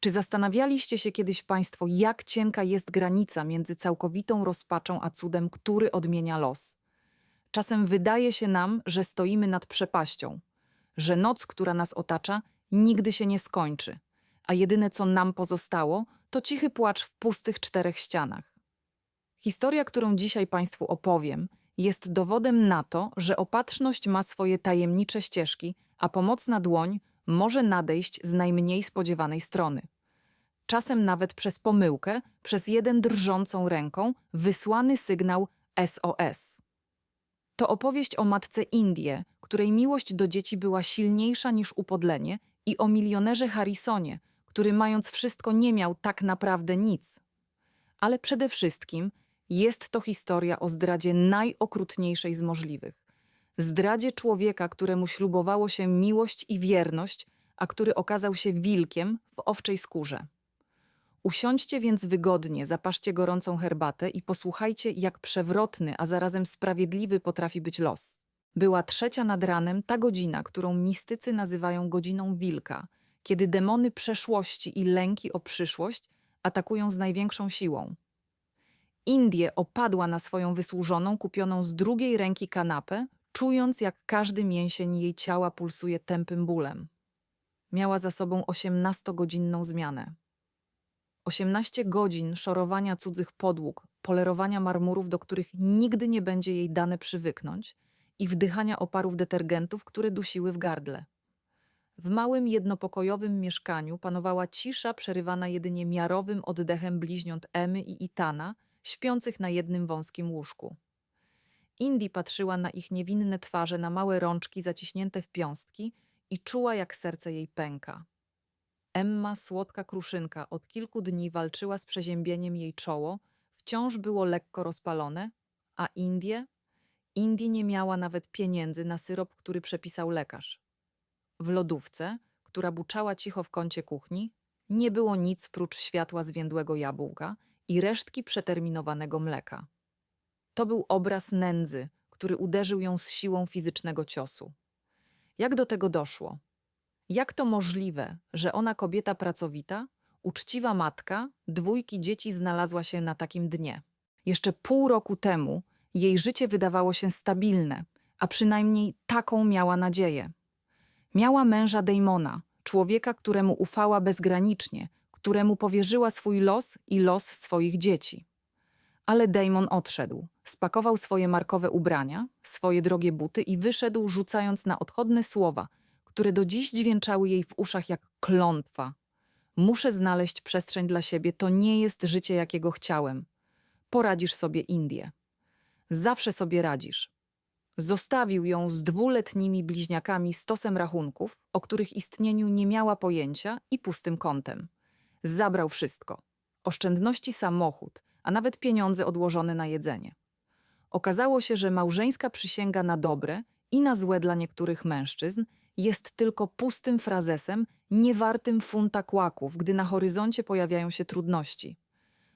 Czy zastanawialiście się kiedyś Państwo, jak cienka jest granica między całkowitą rozpaczą a cudem, który odmienia los? Czasem wydaje się nam, że stoimy nad przepaścią, że noc, która nas otacza, nigdy się nie skończy, a jedyne co nam pozostało, to cichy płacz w pustych czterech ścianach. Historia, którą dzisiaj Państwu opowiem, jest dowodem na to, że opatrzność ma swoje tajemnicze ścieżki, a pomocna dłoń może nadejść z najmniej spodziewanej strony. Czasem nawet przez pomyłkę, przez jeden drżącą ręką, wysłany sygnał SOS. To opowieść o matce Indie, której miłość do dzieci była silniejsza niż upodlenie, i o milionerze Harrisonie, który mając wszystko nie miał tak naprawdę nic. Ale przede wszystkim jest to historia o zdradzie najokrutniejszej z możliwych. Zdradzie człowieka, któremu ślubowało się miłość i wierność, a który okazał się wilkiem w owczej skórze. Usiądźcie więc wygodnie, zapaszcie gorącą herbatę i posłuchajcie, jak przewrotny, a zarazem sprawiedliwy potrafi być los. Była trzecia nad ranem ta godzina, którą mistycy nazywają godziną wilka, kiedy demony przeszłości i lęki o przyszłość atakują z największą siłą. Indie opadła na swoją wysłużoną, kupioną z drugiej ręki kanapę, czując, jak każdy mięsień jej ciała pulsuje tępym bólem. Miała za sobą osiemnastogodzinną zmianę. 18 godzin szorowania cudzych podłóg, polerowania marmurów, do których nigdy nie będzie jej dane przywyknąć, i wdychania oparów detergentów, które dusiły w gardle. W małym jednopokojowym mieszkaniu panowała cisza przerywana jedynie miarowym oddechem bliźniąt Emy i Itana, śpiących na jednym wąskim łóżku. Indy patrzyła na ich niewinne twarze, na małe rączki zaciśnięte w piąstki i czuła, jak serce jej pęka. Emma, słodka kruszynka, od kilku dni walczyła z przeziębieniem jej czoło, wciąż było lekko rozpalone, a Indie? Indie nie miała nawet pieniędzy na syrop, który przepisał lekarz. W lodówce, która buczała cicho w kącie kuchni, nie było nic prócz światła zwiędłego jabłka i resztki przeterminowanego mleka. To był obraz nędzy, który uderzył ją z siłą fizycznego ciosu. Jak do tego doszło? Jak to możliwe, że ona kobieta pracowita, uczciwa matka, dwójki dzieci znalazła się na takim dnie? Jeszcze pół roku temu jej życie wydawało się stabilne, a przynajmniej taką miała nadzieję. Miała męża Damona, człowieka, któremu ufała bezgranicznie, któremu powierzyła swój los i los swoich dzieci. Ale Damon odszedł, spakował swoje markowe ubrania, swoje drogie buty i wyszedł, rzucając na odchodne słowa, które do dziś dźwięczały jej w uszach jak klątwa. Muszę znaleźć przestrzeń dla siebie, to nie jest życie, jakiego chciałem. Poradzisz sobie, Indie. Zawsze sobie radzisz. Zostawił ją z dwuletnimi bliźniakami stosem rachunków, o których istnieniu nie miała pojęcia i pustym kątem. Zabrał wszystko. Oszczędności samochód, a nawet pieniądze odłożone na jedzenie. Okazało się, że małżeńska przysięga na dobre i na złe dla niektórych mężczyzn jest tylko pustym frazesem, niewartym funta kłaków, gdy na horyzoncie pojawiają się trudności.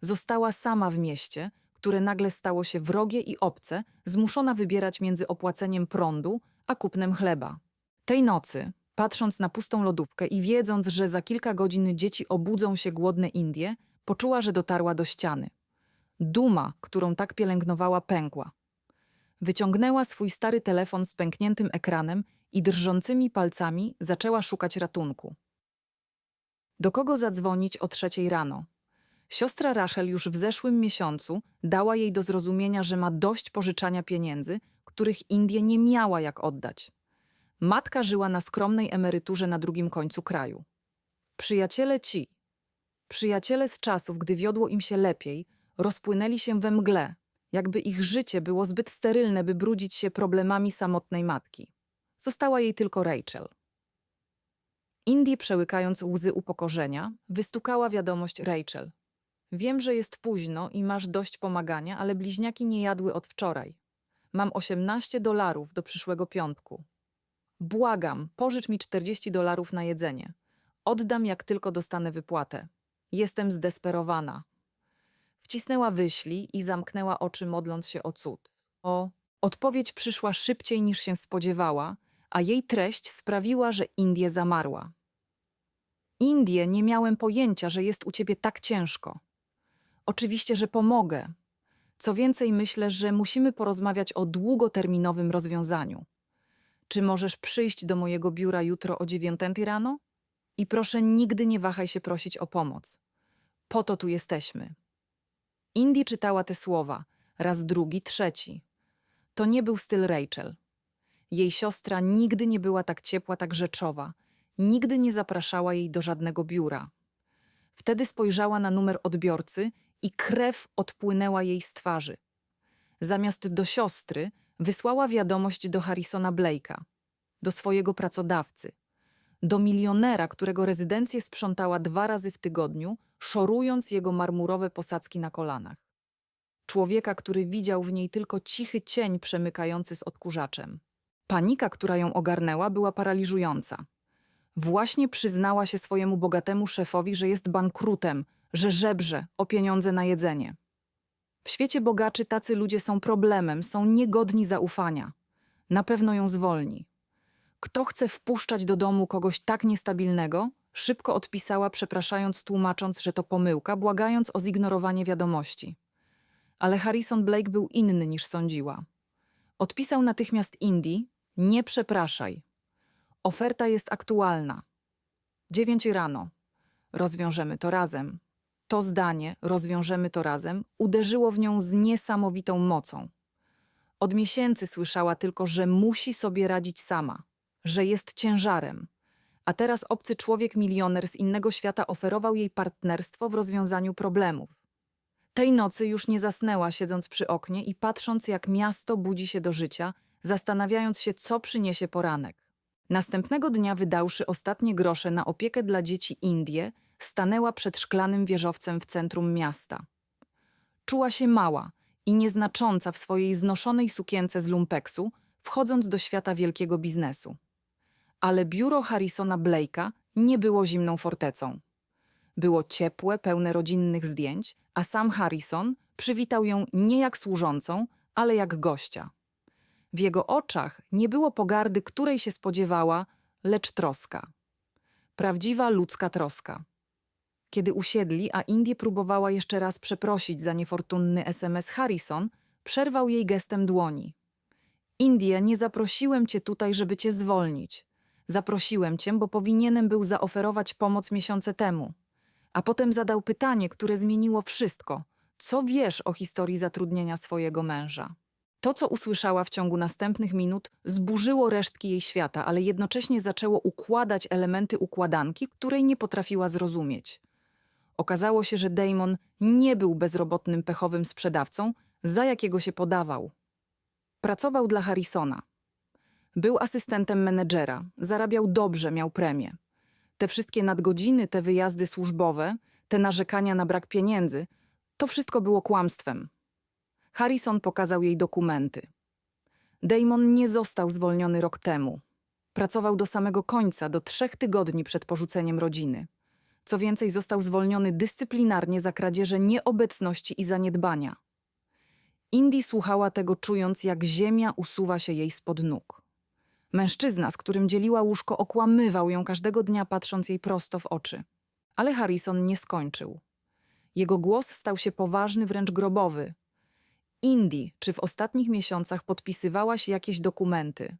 Została sama w mieście, które nagle stało się wrogie i obce, zmuszona wybierać między opłaceniem prądu a kupnem chleba. Tej nocy, patrząc na pustą lodówkę i wiedząc, że za kilka godzin dzieci obudzą się głodne Indie, poczuła, że dotarła do ściany. Duma, którą tak pielęgnowała, pękła. Wyciągnęła swój stary telefon z pękniętym ekranem i drżącymi palcami zaczęła szukać ratunku. Do kogo zadzwonić o trzeciej rano? Siostra Rachel już w zeszłym miesiącu dała jej do zrozumienia, że ma dość pożyczania pieniędzy, których Indie nie miała jak oddać. Matka żyła na skromnej emeryturze na drugim końcu kraju. Przyjaciele ci, przyjaciele z czasów, gdy wiodło im się lepiej, rozpłynęli się we mgle, jakby ich życie było zbyt sterylne, by brudzić się problemami samotnej matki. Została jej tylko Rachel. Indie, przełykając łzy upokorzenia, wystukała wiadomość Rachel. Wiem, że jest późno i masz dość pomagania, ale bliźniaki nie jadły od wczoraj. Mam 18 dolarów do przyszłego piątku. Błagam, pożycz mi 40 dolarów na jedzenie. Oddam, jak tylko dostanę wypłatę. Jestem zdesperowana. Wcisnęła wyślij i zamknęła oczy, modląc się o cud. O, odpowiedź przyszła szybciej niż się spodziewała, a jej treść sprawiła, że Indie zamarła. Indie, nie miałem pojęcia, że jest u ciebie tak ciężko. Oczywiście, że pomogę. Co więcej, myślę, że musimy porozmawiać o długoterminowym rozwiązaniu. Czy możesz przyjść do mojego biura jutro o dziewiątej rano? I proszę, nigdy nie wahaj się prosić o pomoc. Po to tu jesteśmy. Indy czytała te słowa, raz drugi, trzeci. To nie był styl Rachel. Jej siostra nigdy nie była tak ciepła, tak rzeczowa. Nigdy nie zapraszała jej do żadnego biura. Wtedy spojrzała na numer odbiorcy i krew odpłynęła jej z twarzy. Zamiast do siostry wysłała wiadomość do Harrisona Blake'a, do swojego pracodawcy, do milionera, którego rezydencję sprzątała dwa razy w tygodniu, szorując jego marmurowe posadzki na kolanach. Człowieka, który widział w niej tylko cichy cień przemykający z odkurzaczem. Panika, która ją ogarnęła, była paraliżująca. Właśnie przyznała się swojemu bogatemu szefowi, że jest bankrutem, że żebrze o pieniądze na jedzenie. W świecie bogaczy tacy ludzie są problemem, są niegodni zaufania. Na pewno ją zwolni. Kto chce wpuszczać do domu kogoś tak niestabilnego, szybko odpisała, przepraszając, tłumacząc, że to pomyłka, błagając o zignorowanie wiadomości. Ale Harrison Blake był inny niż sądziła. Odpisał natychmiast Indy: Nie przepraszaj. Oferta jest aktualna. Dziewięć rano. Rozwiążemy to razem. To zdanie, rozwiążemy to razem, uderzyło w nią z niesamowitą mocą. Od miesięcy słyszała tylko, że musi sobie radzić sama, że jest ciężarem. A teraz obcy człowiek milioner z innego świata oferował jej partnerstwo w rozwiązaniu problemów. Tej nocy już nie zasnęła, siedząc przy oknie i patrząc, jak miasto budzi się do życia, zastanawiając się, co przyniesie poranek. Następnego dnia, wydałszy ostatnie grosze na opiekę dla dzieci Indie, stanęła przed szklanym wieżowcem w centrum miasta. Czuła się mała i nieznacząca w swojej znoszonej sukience z lumpeksu, wchodząc do świata wielkiego biznesu. Ale biuro Harrisona Blake'a nie było zimną fortecą. Było ciepłe, pełne rodzinnych zdjęć, a sam Harrison przywitał ją nie jak służącą, ale jak gościa. W jego oczach nie było pogardy, której się spodziewała, lecz troska. Prawdziwa ludzka troska. Kiedy usiedli, a Indie próbowała jeszcze raz przeprosić za niefortunny SMS Harrison, przerwał jej gestem dłoni. Indie, nie zaprosiłem cię tutaj, żeby cię zwolnić. Zaprosiłem cię, bo powinienem był zaoferować pomoc miesiące temu. A potem zadał pytanie, które zmieniło wszystko. Co wiesz o historii zatrudnienia swojego męża? To, co usłyszała w ciągu następnych minut, zburzyło resztki jej świata, ale jednocześnie zaczęło układać elementy układanki, której nie potrafiła zrozumieć. Okazało się, że Damon nie był bezrobotnym pechowym sprzedawcą, za jakiego się podawał. Pracował dla Harrisona. Był asystentem menedżera, zarabiał dobrze, miał premię. Te wszystkie nadgodziny, te wyjazdy służbowe, te narzekania na brak pieniędzy, to wszystko było kłamstwem. Harrison pokazał jej dokumenty. Damon nie został zwolniony rok temu. Pracował do samego końca, do trzech tygodni przed porzuceniem rodziny. Co więcej, został zwolniony dyscyplinarnie za kradzieże nieobecności i zaniedbania. Indy słuchała tego, czując, jak ziemia usuwa się jej spod nóg. Mężczyzna, z którym dzieliła łóżko, okłamywał ją każdego dnia, patrząc jej prosto w oczy. Ale Harrison nie skończył. Jego głos stał się poważny, wręcz grobowy. Indy, czy w ostatnich miesiącach podpisywałaś jakieś dokumenty?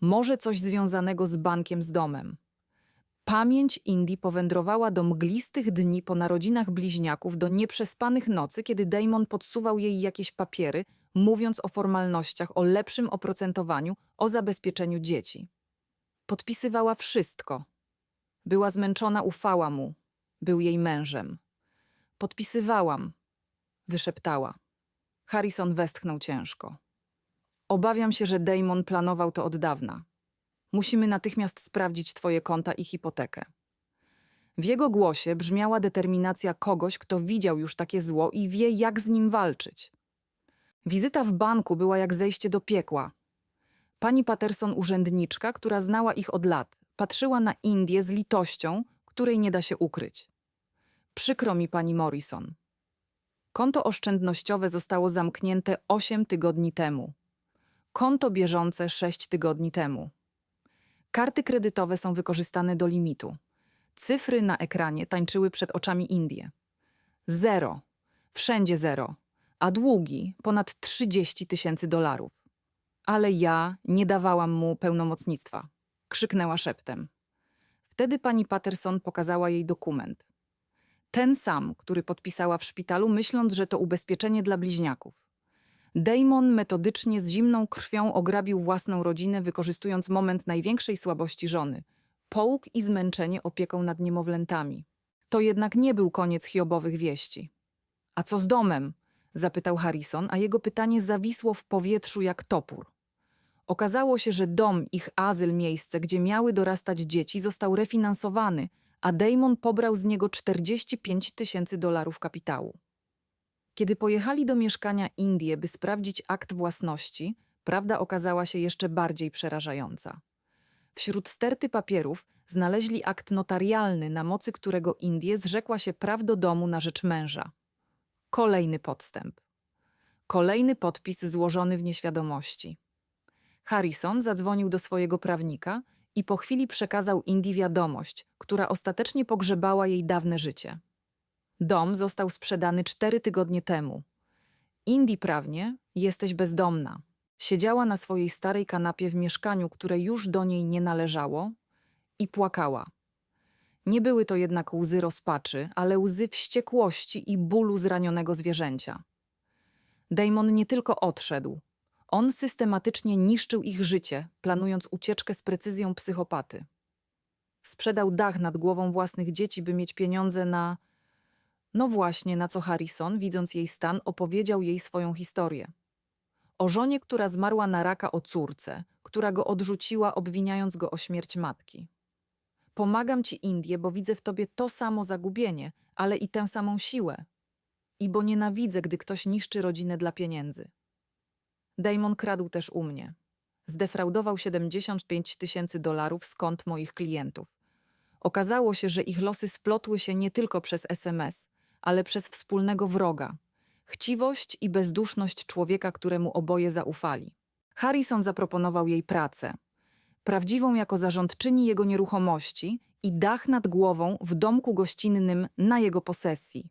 Może coś związanego z bankiem z domem? Pamięć Indy powędrowała do mglistych dni po narodzinach bliźniaków, do nieprzespanych nocy, kiedy Damon podsuwał jej jakieś papiery, mówiąc o formalnościach, o lepszym oprocentowaniu, o zabezpieczeniu dzieci. Podpisywała wszystko. Była zmęczona, ufała mu. Był jej mężem. Podpisywałam, wyszeptała. Harrison westchnął ciężko. Obawiam się, że Damon planował to od dawna. Musimy natychmiast sprawdzić twoje konta i hipotekę. W jego głosie brzmiała determinacja kogoś, kto widział już takie zło i wie, jak z nim walczyć. Wizyta w banku była jak zejście do piekła. Pani Patterson, urzędniczka, która znała ich od lat, patrzyła na Indię z litością, której nie da się ukryć. Przykro mi, pani Morrison. Konto oszczędnościowe zostało zamknięte 8 tygodni temu. Konto bieżące 6 tygodni temu. Karty kredytowe są wykorzystane do limitu. Cyfry na ekranie tańczyły przed oczami Indie. Zero. Wszędzie zero. A długi ponad 30 tysięcy dolarów. Ale ja nie dawałam mu pełnomocnictwa. Krzyknęła szeptem. Wtedy pani Patterson pokazała jej dokument. Ten sam, który podpisała w szpitalu, myśląc, że to ubezpieczenie dla bliźniaków. Damon metodycznie z zimną krwią ograbił własną rodzinę, wykorzystując moment największej słabości żony połóg i zmęczenie opieką nad niemowlętami. To jednak nie był koniec hiobowych wieści. A co z domem? Zapytał Harrison, a jego pytanie zawisło w powietrzu jak topór. Okazało się, że dom, ich azyl, miejsce, gdzie miały dorastać dzieci, został refinansowany, a Damon pobrał z niego 45 tysięcy dolarów kapitału. Kiedy pojechali do mieszkania Indie, by sprawdzić akt własności, prawda okazała się jeszcze bardziej przerażająca. Wśród sterty papierów znaleźli akt notarialny, na mocy którego Indie zrzekła się praw do domu na rzecz męża. Kolejny podstęp. Kolejny podpis złożony w nieświadomości. Harrison zadzwonił do swojego prawnika i po chwili przekazał Indii wiadomość, która ostatecznie pogrzebała jej dawne życie. Dom został sprzedany cztery tygodnie temu. Indii prawnie jesteś bezdomna. Siedziała na swojej starej kanapie w mieszkaniu, które już do niej nie należało i płakała. Nie były to jednak łzy rozpaczy, ale łzy wściekłości i bólu zranionego zwierzęcia. Damon nie tylko odszedł, on systematycznie niszczył ich życie, planując ucieczkę z precyzją psychopaty. Sprzedał dach nad głową własnych dzieci, by mieć pieniądze na. No właśnie, na co Harrison, widząc jej stan, opowiedział jej swoją historię. O żonie, która zmarła na raka, o córce, która go odrzuciła, obwiniając go o śmierć matki. Pomagam ci, Indie, bo widzę w tobie to samo zagubienie, ale i tę samą siłę. I bo nienawidzę, gdy ktoś niszczy rodzinę dla pieniędzy. Damon kradł też u mnie. Zdefraudował 75 tysięcy dolarów z kont moich klientów. Okazało się, że ich losy splotły się nie tylko przez SMS, ale przez wspólnego wroga. Chciwość i bezduszność człowieka, któremu oboje zaufali. Harrison zaproponował jej pracę. Prawdziwą jako zarządczyni jego nieruchomości i dach nad głową w domku gościnnym na jego posesji.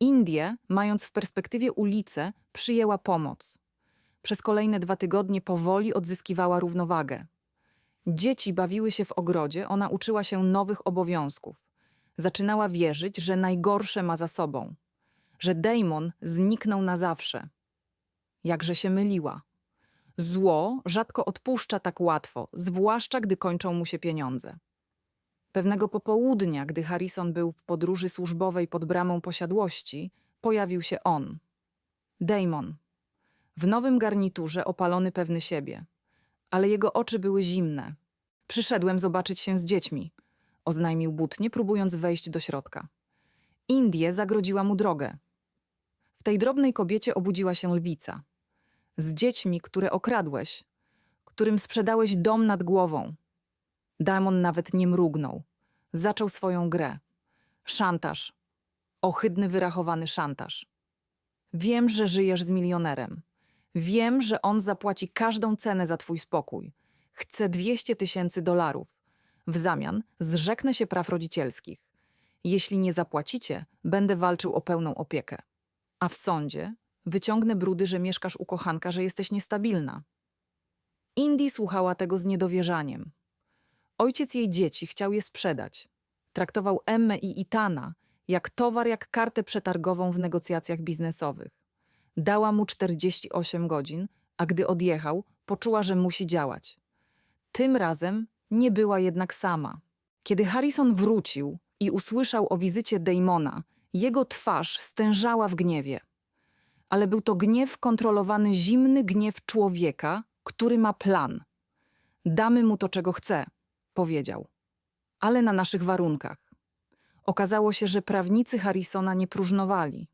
Indie, mając w perspektywie ulicę, przyjęła pomoc. Przez kolejne dwa tygodnie powoli odzyskiwała równowagę. Dzieci bawiły się w ogrodzie, ona uczyła się nowych obowiązków. Zaczynała wierzyć, że najgorsze ma za sobą, że Damon zniknął na zawsze. Jakże się myliła. Zło rzadko odpuszcza tak łatwo, zwłaszcza gdy kończą mu się pieniądze. Pewnego popołudnia, gdy Harrison był w podróży służbowej pod bramą posiadłości, pojawił się on. Damon, w nowym garniturze opalony pewny siebie, ale jego oczy były zimne. Przyszedłem zobaczyć się z dziećmi, oznajmił butnie, próbując wejść do środka. Indie zagrodziła mu drogę. W tej drobnej kobiecie obudziła się lwica. Z dziećmi, które okradłeś, którym sprzedałeś dom nad głową. Damon nawet nie mrugnął. Zaczął swoją grę. Szantaż. Ohydny, wyrachowany szantaż. Wiem, że żyjesz z milionerem. Wiem, że on zapłaci każdą cenę za twój spokój. Chcę 200 tysięcy dolarów. W zamian zrzeknę się praw rodzicielskich. Jeśli nie zapłacicie, będę walczył o pełną opiekę. A w sądzie wyciągnę brudy, że mieszkasz u kochanka, że jesteś niestabilna. Indy słuchała tego z niedowierzaniem. Ojciec jej dzieci chciał je sprzedać. Traktował Emmę i Itana jak towar, jak kartę przetargową w negocjacjach biznesowych. Dała mu 48 godzin, a gdy odjechał, poczuła, że musi działać. Tym razem nie była jednak sama. Kiedy Harrison wrócił i usłyszał o wizycie Damona, jego twarz stężała w gniewie. Ale był to gniew kontrolowany, zimny gniew człowieka, który ma plan. Damy mu to, czego chce, powiedział. Ale na naszych warunkach. Okazało się, że prawnicy Harrisona nie próżnowali.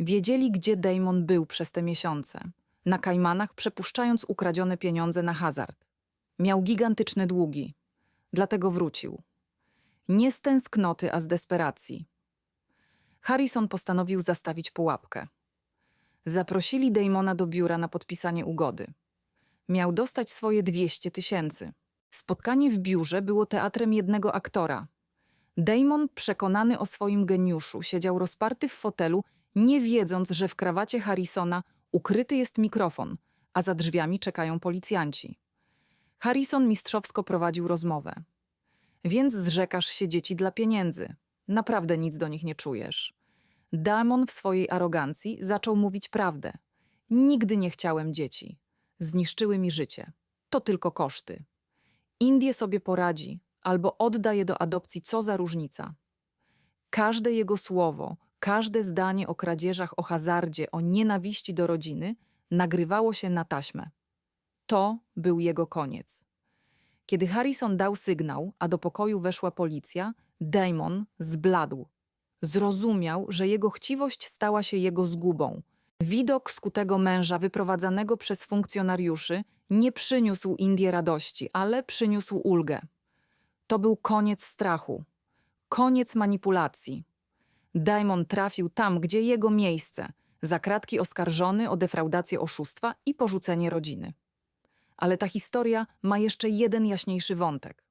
Wiedzieli, gdzie Damon był przez te miesiące. Na Kajmanach przepuszczając ukradzione pieniądze na hazard. Miał gigantyczne długi. Dlatego wrócił. Nie z tęsknoty, a z desperacji. Harrison postanowił zastawić pułapkę. Zaprosili Damona do biura na podpisanie ugody. Miał dostać swoje 200 tysięcy. Spotkanie w biurze było teatrem jednego aktora. Damon, przekonany o swoim geniuszu, siedział rozparty w fotelu, nie wiedząc, że w krawacie Harrisona ukryty jest mikrofon, a za drzwiami czekają policjanci. Harrison mistrzowsko prowadził rozmowę. Więc zrzekasz się dzieci dla pieniędzy. Naprawdę nic do nich nie czujesz. Damon w swojej arogancji zaczął mówić prawdę. Nigdy nie chciałem dzieci. Zniszczyły mi życie. To tylko koszty. Indie sobie poradzi, albo odda je do adopcji, co za różnica. Każde jego słowo, każde zdanie o kradzieżach, o hazardzie, o nienawiści do rodziny nagrywało się na taśmę. To był jego koniec. Kiedy Harrison dał sygnał, a do pokoju weszła policja, Damon zbladł. Zrozumiał, że jego chciwość stała się jego zgubą. Widok skutego męża wyprowadzanego przez funkcjonariuszy nie przyniósł Indie radości, ale przyniósł ulgę. To był koniec strachu, koniec manipulacji. Damon trafił tam, gdzie jego miejsce, za kratki oskarżony o defraudację oszustwa i porzucenie rodziny. Ale ta historia ma jeszcze jeden jaśniejszy wątek.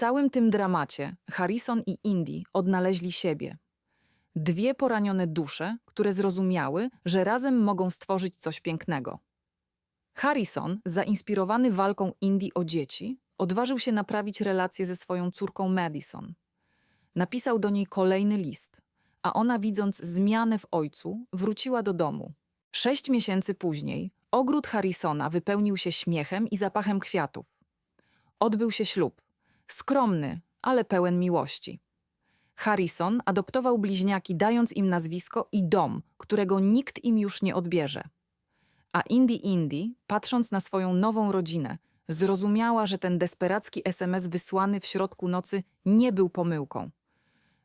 Całym tym dramacie Harrison i Indy odnaleźli siebie. Dwie poranione dusze, które zrozumiały, że razem mogą stworzyć coś pięknego. Harrison, zainspirowany walką Indy o dzieci, odważył się naprawić relacje ze swoją córką Madison. Napisał do niej kolejny list, a ona, widząc zmianę w ojcu, wróciła do domu. Sześć miesięcy później ogród Harrisona wypełnił się śmiechem i zapachem kwiatów. Odbył się ślub, skromny, ale pełen miłości. Harrison adoptował bliźniaki, dając im nazwisko i dom, którego nikt im już nie odbierze. A Indy Indy, patrząc na swoją nową rodzinę, zrozumiała, że ten desperacki SMS wysłany w środku nocy nie był pomyłką.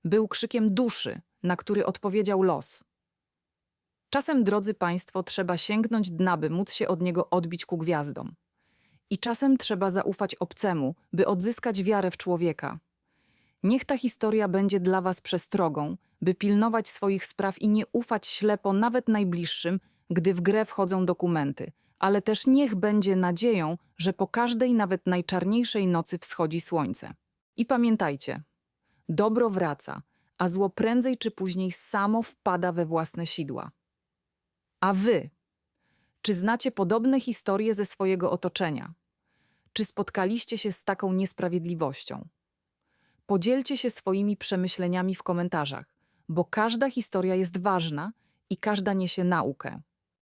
Był krzykiem duszy, na który odpowiedział los. Czasem, drodzy Państwo, trzeba sięgnąć dna, by móc się od niego odbić ku gwiazdom. I czasem trzeba zaufać obcemu, by odzyskać wiarę w człowieka. Niech ta historia będzie dla Was przestrogą, by pilnować swoich spraw i nie ufać ślepo nawet najbliższym, gdy w grę wchodzą dokumenty, ale też niech będzie nadzieją, że po każdej, nawet najczarniejszej nocy wschodzi słońce. I pamiętajcie, dobro wraca, a zło prędzej czy później samo wpada we własne sidła. A Wy, czy znacie podobne historie ze swojego otoczenia? Czy spotkaliście się z taką niesprawiedliwością? Podzielcie się swoimi przemyśleniami w komentarzach, bo każda historia jest ważna i każda niesie naukę.